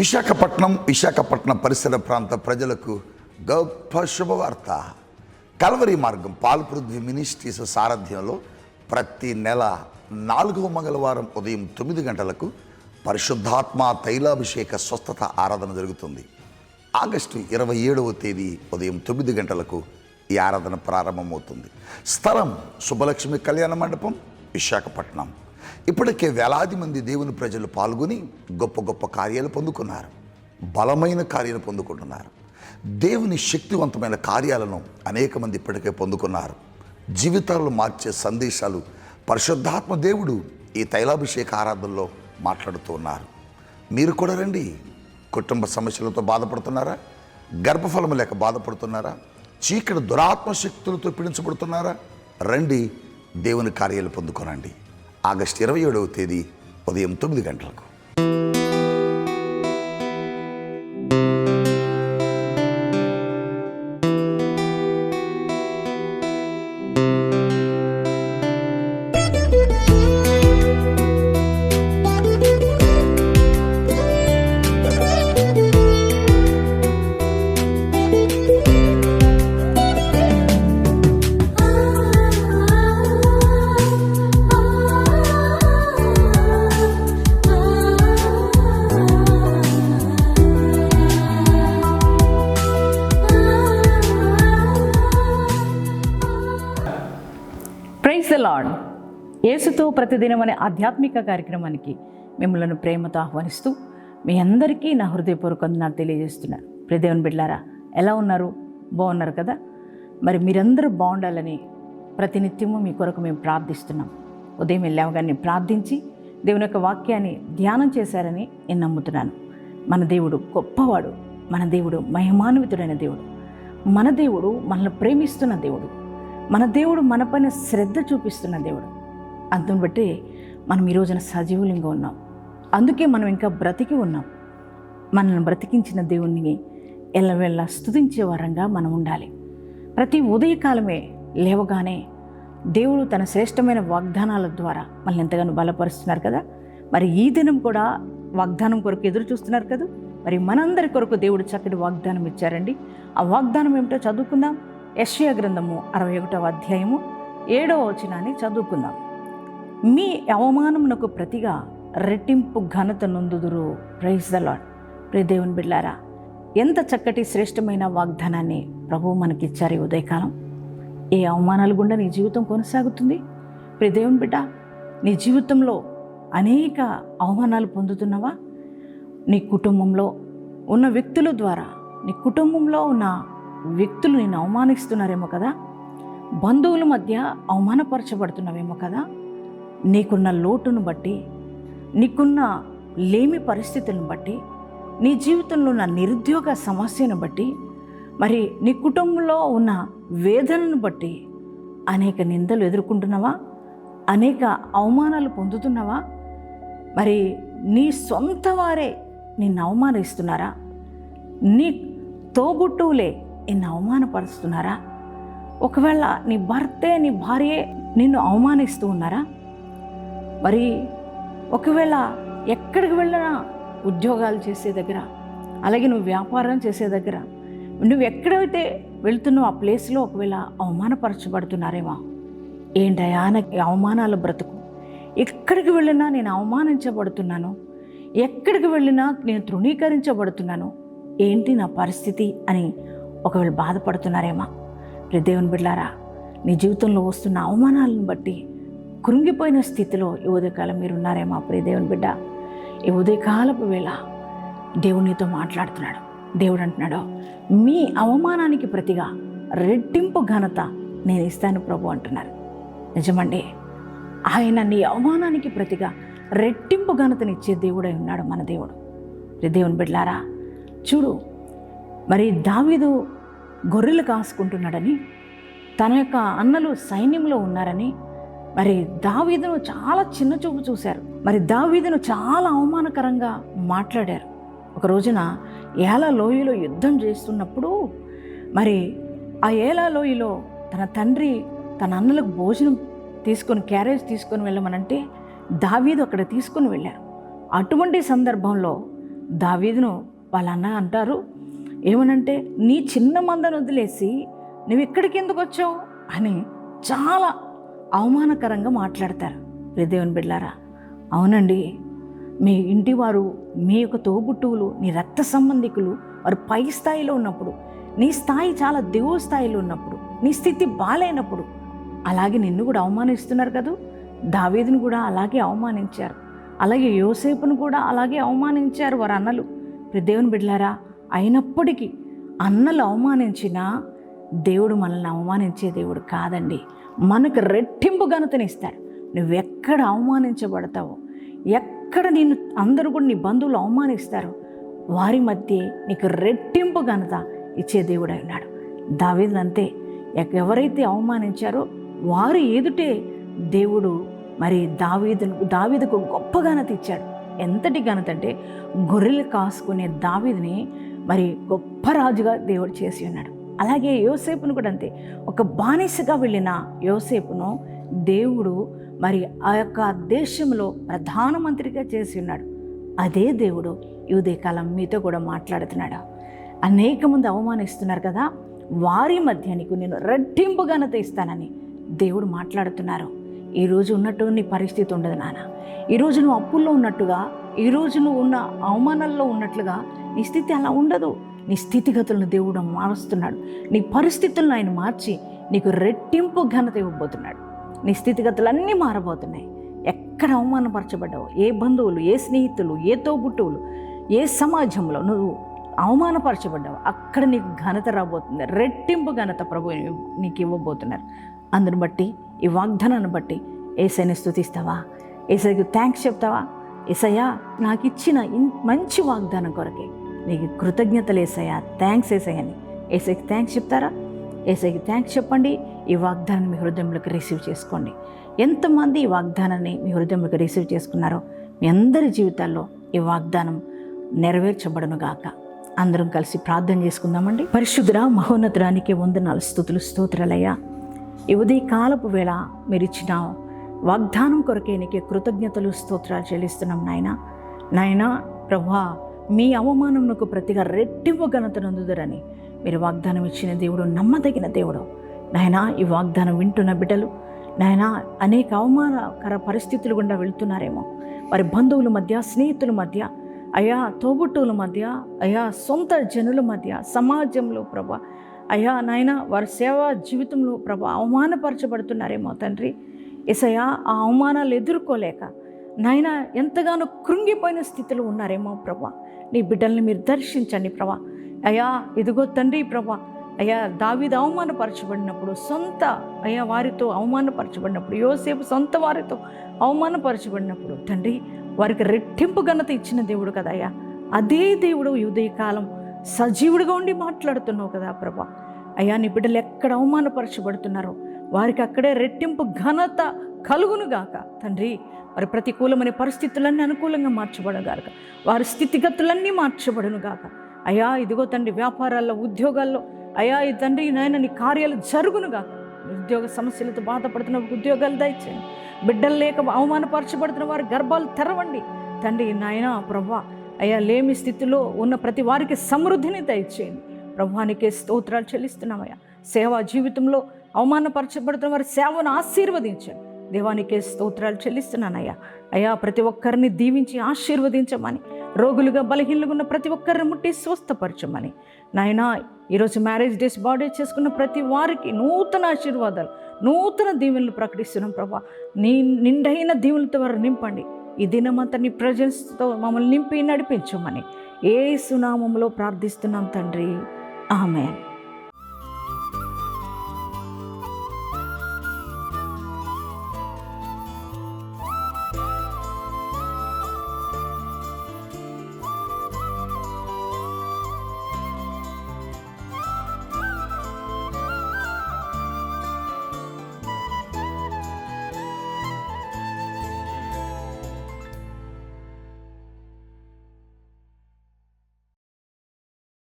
విశాఖపట్నం విశాఖపట్నం పరిసర ప్రాంత ప్రజలకు గొప్ప శుభవార్త. కల్వరి మార్గం పాల్పృథ్వీ మినిస్ట్రీస్ సారథ్యంలో ప్రతి నెల నాలుగవ మంగళవారం ఉదయం తొమ్మిది గంటలకు పరిశుద్ధాత్మ తైలాభిషేక స్వస్థత ఆరాధన జరుగుతుంది. ఆగస్టు ఇరవై ఏడవ తేదీ ఉదయం తొమ్మిది గంటలకు ఈ ఆరాధన ప్రారంభమవుతుంది. స్థలం శుభలక్ష్మి కళ్యాణ మండపం విశాఖపట్నం. ఇప్పటికే వేలాది మంది దేవుని ప్రజలు పాల్గొని గొప్ప గొప్ప కార్యాలు పొందుకున్నారు. బలమైన కార్యాలు పొందుకుంటున్నారు. దేవుని శక్తివంతమైన కార్యాలను అనేక మంది ఇప్పటికే పొందుకున్నారు. జీవితాలను మార్చే సందేశాలు పరిశుద్ధాత్మ దేవుడు ఈ తైలాభిషేక ఆరాధనలో మాట్లాడుతూ ఉన్నారు. మీరు కూడా రండి. కుటుంబ సమస్యలతో బాధపడుతున్నారా? గర్భఫలం లేక బాధపడుతున్నారా? చీకటి దురాత్మ శక్తులతో పీడించబడుతున్నారా? రండి దేవుని కార్యాలు పొందుకోనండి. ఆగస్టు ఇరవై ఏడవ తేదీ ఉదయం తొమ్మిది గంటలకు. యేసుతో ప్రతిదినం అనే ఆధ్యాత్మిక కార్యక్రమానికి మిమ్మల్ని ప్రేమతో ఆహ్వానిస్తూ మీ అందరికీ నా హృదయపూర్వక నాకు తెలియజేస్తున్నాను. ప్రదేవన్ బిడ్లారా ఎలా ఉన్నారు? బాగున్నారు కదా? మరి మీరందరూ బాగుండాలని ప్రతినిత్యము మీ కొరకు మేము ప్రార్థిస్తున్నాం. ఉదయం వెళ్ళామగానే ప్రార్థించి దేవుని యొక్క వాక్యాన్ని ధ్యానం చేశారని నేను నమ్ముతున్నాను. మన దేవుడు గొప్పవాడు మన దేవుడు మహిమాన్వితుడైన దేవుడు మన దేవుడు మనల్ని ప్రేమిస్తున్న దేవుడు మన దేవుడు మన పైన శ్రద్ధ చూపిస్తున్న దేవుడు అందుని బట్టి మనం ఈ రోజున సజీవులంగా ఉన్నాం. అందుకే మనం ఇంకా బ్రతికి ఉన్నాం. మనల్ని బ్రతికించిన దేవుణ్ణి ఎల్లవెల్ల స్తుతించే వరంగా మనం ఉండాలి. ప్రతి ఉదయకాలమే లేవగానే దేవుడు తన శ్రేష్టమైన వాగ్దానాల ద్వారా మనల్ని ఎంతగానో బలపరుస్తున్నారు కదా? మరి ఈ దినం కూడా వాగ్దానం కొరకు ఎదురు చూస్తున్నారు కదా? మరి మనందరి కొరకు దేవుడు చక్కటి వాగ్దానం ఇచ్చారండి. ఆ వాగ్దానం ఏమిటో చదువుకుందాం. యశ్యా గ్రంథము అరవై ఒకటవ అధ్యాయము ఏడవ వచనాన్ని చదువుకుందాం. మీ అవమానమునకు ప్రతిగా రెట్టింపు ఘనత నొందుదురు. ప్రైజ్ ద లాడ్ ప్రే దేవుని బిళ్ళారా ఎంత చక్కటి శ్రేష్టమైన వాగ్దానాన్ని ప్రభువు మనకిచ్చారు ఈ ఉదయకాలం. ఏ అవమానాలు గుండా నీ జీవితం కొనసాగుతుంది? ప్రే దేవుని బిడ్డ నీ జీవితంలో అనేక అవమానాలు పొందుతున్నావా? నీ కుటుంబంలో ఉన్న వ్యక్తుల ద్వారా నీ కుటుంబంలో ఉన్న వ్యక్తులు నేను అవమానిస్తున్నారేమో కదా? బంధువుల మధ్య అవమానపరచబడుతున్నావేమో కదా? నీకున్న లోటును బట్టి నీకున్న లేమి పరిస్థితులను బట్టి నీ జీవితంలో ఉన్న నిరుద్యోగ సమస్యను బట్టి మరి నీ కుటుంబంలో ఉన్న వేదనను బట్టి అనేక నిందలు ఎదుర్కొంటున్నావా? అనేక అవమానాలు పొందుతున్నావా? మరి నీ సొంత వారే నిన్ను అవమానిస్తున్నారా? నీ తోబుట్టువులే నిన్ను అవమానపరుస్తున్నారా? ఒకవేళ నీ భర్తే నీ భార్యే నిన్ను అవమానిస్తూ ఉన్నారా? మరి ఒకవేళ ఎక్కడికి వెళ్ళినా ఉద్యోగాలు చేసే దగ్గర అలాగే నువ్వు వ్యాపారం చేసే దగ్గర నువ్వు ఎక్కడైతే వెళ్తున్నావు ఆ ప్లేస్లో ఒకవేళ అవమానపరచబడుతున్నారేమో. ఏంటయా నాకు అవమానాల బ్రతుకు. ఎక్కడికి వెళ్ళినా నేను అవమానించబడుతున్నాను. ఎక్కడికి వెళ్ళినా నేను తృణీకరించబడుతున్నాను. ఏంటి నా పరిస్థితి అని ఒకవేళ బాధపడుతున్నారేమా. దేవుని బిడ్డారా నీ జీవితంలో వస్తున్న అవమానాలను బట్టి కృంగిపోయిన స్థితిలో ఈ ఉదయకాలం మీరు ఉన్నారేమో ప్రియ దేవుని బిడ్డ. ఈ ఉదయకాలపు వేళ దేవునితో మాట్లాడుతున్నాడు. దేవుడు అంటున్నాడు మీ అవమానానికి ప్రతిగా రెట్టింపు ఘనత నేను ఇస్తాను ప్రభు అంటున్నారు. నిజమండి ఆయన నీ అవమానానికి ప్రతిగా రెట్టింపు ఘనతనిచ్చే దేవుడై ఉన్నాడు మన దేవుడు. దేవుని బిడ్లారా చూడు మరి దావీదు గొర్రెలు కాసుకుంటున్నాడని తన యొక్క అన్నలు సైన్యంలో ఉన్నారని మరి దావీదును చాలా చిన్న చూపు చూశారు. మరి దావీదును చాలా అవమానకరంగా మాట్లాడారు. ఒక రోజున ఏలా లోయలో యుద్ధం చేస్తున్నప్పుడు మరి ఆ ఏలా లోయలో తన తండ్రి తన అన్నలకు భోజనం తీసుకొని క్యారేజ్ తీసుకొని వెళ్ళమనంటే దావీదు అక్కడ తీసుకొని వెళ్ళారు. అటువంటి సందర్భంలో దావీదును వాళ్ళ అన్న అంటారు ఏమనంటే నీ చిన్న మందను వదిలేసి నువ్వు ఇక్కడికి ఎందుకు వచ్చావు? అని చాలా అవమానకరంగా మాట్లాడతారు. రే దేవుని బిడ్డారా అవునండి. మీ ఇంటి వారు మీ యొక్క తోబుట్టువులు నీ రక్త సంబంధికులు వారు పై స్థాయిలో ఉన్నప్పుడు నీ స్థాయి చాలా దిగువ స్థాయిలో ఉన్నప్పుడు నీ స్థితి బాగాలేనప్పుడు అలాగే నిన్ను కూడా అవమానిస్తున్నారు కదూ? దావేదిని కూడా అలాగే అవమానించారు. అలాగే యోసేపును కూడా అలాగే అవమానించారు వారు అన్నలు. దేవుని బిడ్డలారా అయినప్పటికీ అన్నలు అవమానించినా దేవుడు మనల్ని అవమానించే దేవుడు కాదండి. మనకు రెట్టింపు ఘనతనిస్తాడు నువ్వెక్కడ అవమానించబడతావో ఎక్కడ నిన్ను అందరూ కూడా నీ బంధువులు అవమానిస్తారో వారి మధ్య నీకు రెట్టింపు ఘనత ఇచ్చే దేవుడై ఉన్నాడు దావేదంతే ఎవరైతే అవమానించారో వారు ఎదుటే దేవుడు మరి దావీదు దావీదుకు గొప్ప ఘనత ఇచ్చాడు. ఎంతటి ఘనత అంటే గొర్రెలు కాసుకునే దావీదిని మరి గొప్ప రాజుగా దేవుడు చేసి ఉన్నాడు. అలాగే యోసేపును కూడా అంతే. ఒక బానిసగా వెళ్ళిన యోసేపును దేవుడు మరి ఆ యొక్క దేశంలో ప్రధానమంత్రిగా చేసి ఉన్నాడు. అదే దేవుడు ఈ ఉదయకాలం మీతో కూడా మాట్లాడుతున్నాడు. అనేక మంది అవమానిస్తున్నారు కదా వారి మధ్య నీకు నేను రెట్టింపు ఘనత ఇస్తానని దేవుడు మాట్లాడుతున్నారు. ఈరోజు ఉన్నట్టు నీ పరిస్థితి ఉండదు నాన్న ఈరోజు నువ్వు అప్పుల్లో ఉన్నట్టుగా ఈరోజు నువ్వు ఉన్న అవమానాల్లో ఉన్నట్లుగా నీ స్థితి అలా ఉండదు. నీ స్థితిగతులను దేవుడు మారుస్తున్నాడు. నీ పరిస్థితులను ఆయన మార్చి నీకు రెట్టింపు ఘనత ఇవ్వబోతున్నాడు. నీ స్థితిగతులన్నీ మారబోతున్నాయి. ఎక్కడ అవమానపరచబడ్డావు? ఏ బంధువులు ఏ స్నేహితులు ఏ తోబుట్టువులు ఏ సమాజంలో నువ్వు అవమానపరచబడ్డావు? అక్కడ నీకు ఘనత రాబోతుంది. రెట్టింపు ఘనత ప్రభు నీకు ఇవ్వబోతున్నారు. అందుని బట్టి ఈ వాగ్దానాన్ని బట్టి ఏసైని స్థుతిస్తావా ఏసైకి థ్యాంక్స్ చెప్తావా? ఏసయ్యా నాకు ఇచ్చిన ఇన్- మంచి వాగ్దానం కొరకే. నీకు కృతజ్ఞతలు ఏసయ్యా. థ్యాంక్స్ ఏసయ్యని ఏసైకి థ్యాంక్స్ చెప్తారా? ఏసైకి థ్యాంక్స్ చెప్పండి. ఈ వాగ్దానం మీ హృదయంలోకి రిసీవ్ చేసుకోండి. ఎంతమంది ఈ వాగ్దానాన్ని మీ హృదయంలోకి రిసీవ్ చేసుకున్నారో మీ అందరి జీవితాల్లో ఈ వాగ్దానం నెరవేర్చబడను గాక. అందరం కలిసి ప్రార్థన చేసుకుందామండి. పరిశుద్ధురా మహోన్నతరానికి వందనాలు స్థుతులు స్తోత్రాలయ్యా. ఈ ఉదయ కాలపు వేళ మీరు ఇచ్చిన వాగ్దానం కొరకే నీకు కృతజ్ఞతలు స్తోత్రాలు చెల్లిస్తున్నాం నాయన. నాయన ప్రభా మీ అవమానమునకు ప్రతిగా రెట్టింపు ఘనత నందుదరని. మీరు వాగ్దానం ఇచ్చిన దేవుడు నమ్మదగిన దేవుడు. నాయన ఈ వాగ్దానం వింటున్న బిడ్డలు నాయన అనేక అవమానకర పరిస్థితులు గుండా వెళ్తున్నారేమో. వారి బంధువుల మధ్య స్నేహితుల మధ్య అయా తోబుట్టువుల మధ్య అయా సొంత జనుల మధ్య సమాజంలో ప్రభా అయ్యా నాయన వారి సేవా జీవితంలో ప్రభా అవమానపరచబడుతున్నారేమో తండ్రి. ఎసయా ఆ అవమానాలు ఎదుర్కోలేక నాయన ఎంతగానో కృంగిపోయిన స్థితిలో ఉన్నారేమో ప్రభా. నీ బిడ్డల్ని మీరు దర్శించండి ప్రభా. అయ్యా ఇదిగో తండ్రి ప్రభా. అయ్యా దావిది అవమానపరచబడినప్పుడు సొంత అయ్యా వారితో అవమానపరచబడినప్పుడు యోసేపు సొంత వారితో అవమానపరచబడినప్పుడు తండ్రి వారికి రెట్టింపు ఘనత ఇచ్చిన దేవుడు కదా అయ్యా. అదే దేవుడు ఉదయకాలం సజీవుడిగా ఉండి మాట్లాడుతున్నావు కదా ప్రభా. అయ్యా నీ బిడ్డలు ఎక్కడ అవమానపరచబడుతున్నారో వారికి అక్కడే రెట్టింపు ఘనత కలుగునుగాక. తండ్రి వారి ప్రతికూలమైన పరిస్థితులన్నీ అనుకూలంగా మార్చబడగాక. వారి స్థితిగతులన్నీ మార్చబడునుగాక. అయ్యా ఇదిగో తండ్రి వ్యాపారాల్లో ఉద్యోగాల్లో అయ్యా ఈ తండ్రి నాయన నీ కార్యాలు జరుగునుగాక. ఉద్యోగ సమస్యలతో బాధపడుతున్న ఉద్యోగాలు దయచేయండి. బిడ్డలు లేక అవమానపరచబడుతున్న వారి గర్భాలు తెరవండి. తండ్రి నాయన ప్రభా అయ్యా లేమి స్థితిలో ఉన్న ప్రతి వారికి సమృద్ధిని దయచేయండి. ప్రభానికే స్తోత్రాలు చెల్లిస్తున్నామయ్యా. సేవా జీవితంలో అవమానపరచబడుతున్న వారి సేవను ఆశీర్వదించండి. దేవానికే స్తోత్రాలు చెల్లిస్తున్నానయ్యా. అయ్యా ప్రతి ఒక్కరిని దీవించి ఆశీర్వదించమని రోగులుగా బలహీనలుగా ఉన్న ప్రతి ఒక్కరిని ముట్టి స్వస్థపరచమని. నాయనా ఈరోజు మ్యారేజ్ డేస్ బాడీ చేసుకున్న ప్రతి వారికి నూతన ఆశీర్వాదాలు నూతన దీవెనలు ప్రకటిస్తున్నాం ప్రభా. నీ నిండైన దీవులతో వారు నింపండి. ఈ దినమంతా నీ ప్రజెన్స్తో మమ్మల్ని నింపి నడిపించమని ఏ సునామంలో ప్రార్థిస్తున్నాం తండ్రి. ఆమెన్.